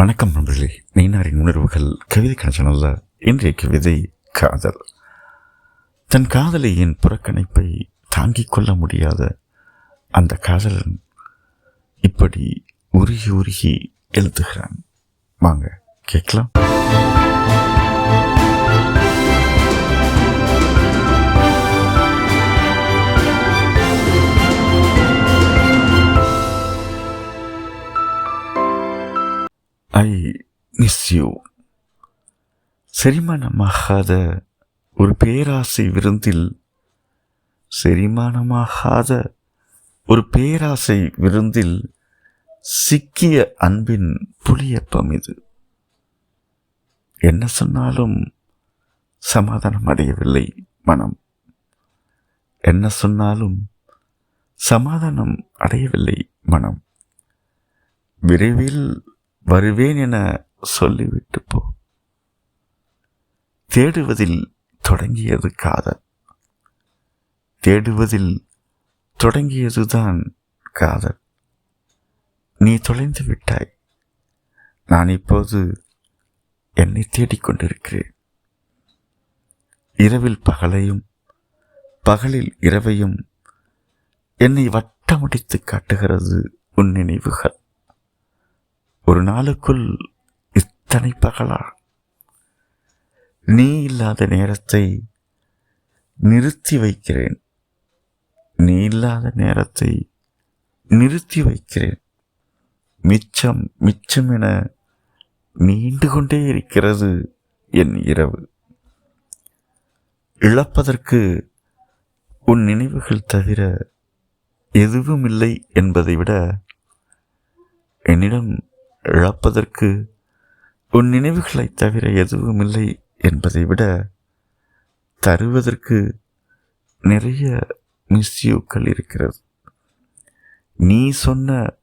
வணக்கம் நண்பர்களே. நெய்னாரின் உணர்வுகள் கவிதை கணச்சனல்ல இன்றைய கவிதை காதல். தன் காதலியின் புறக்கணிப்பை தாங்கிக் கொள்ள முடியாத அந்த காதலன் இப்படி உருகி உருகி எழுதுகிறான். வாங்க கேட்கலாம். ஐ மிஸ் யூ செரிமானமாகாத ஒரு பேராசை விருந்தில் செரிமானமாகாத ஒரு பேராசை விருந்தில் சிக்கிய அன்பின் புளியப்பம் இது. என்ன சொன்னாலும் சமாதானம் அடையவில்லை மனம். என்ன சொன்னாலும் சமாதானம் அடையவில்லை மனம். விரைவில் வருவேன் என சொல்லிவிட்டு போ. தேடுவதில் தொடங்கியது காதல். தேடுவதில் தொடங்கியதுதான் காதல். நீ தொலைந்து விட்டாய். நான் இப்போது என்னை தேடிக்கொண்டிருக்கிறேன் இரவில் பகலையும் பகலில் இரவையும் என்னை வட்டமடித்து காட்டுகிறது உன் நினைவுகள். ஒரு நாளுக்குள் இத்தனை பகலா? நீ இல்லாத நேரத்தை நிறுத்தி வைக்கிறேன். நீ இல்லாத நேரத்தை நிறுத்தி வைக்கிறேன். மிச்சம் மிச்சம் என நீண்டு கொண்டே இருக்கிறது என் இரவு. இழப்பதற்கு உன் நினைவுகள் தவிர எதுவும் இல்லை என்பதை விட என்னிடம் இழப்பதற்கு உன் நினைவுகளைத் தவிர எதுவும் இல்லை என்பதை விட தருவதற்கு நிறைய மிஸ்யூக்கள் இருக்கிறது. நீ சொன்ன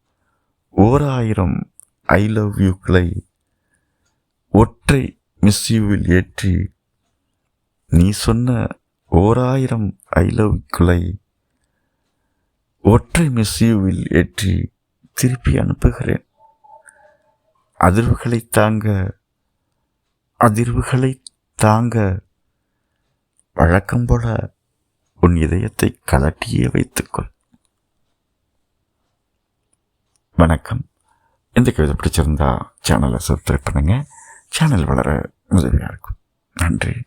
ஓர் ஆயிரம் ஐ லவ் யூக்களை ஒற்றை மிஸ்யூவில் ஏற்றி நீ சொன்ன ஓர் ஆயிரம் ஐ லவ் யூக்களை ஒற்றை மிஸ்யூவில் ஏற்றி திருப்பி அனுப்புகிறேன். அதிர்வுகளை தாங்க அதிர்வுகளை தாங்க வழக்கம் போல உன் இதயத்தை கலட்டியே வைத்துக்கொள். வணக்கம். இந்த கவிதை பிடிச்சிருந்தா சேனலை சப்ஸ்கிரைப் பண்ணுங்கள் சேனல் வளர உதவியாக இருக்கும். நன்றி.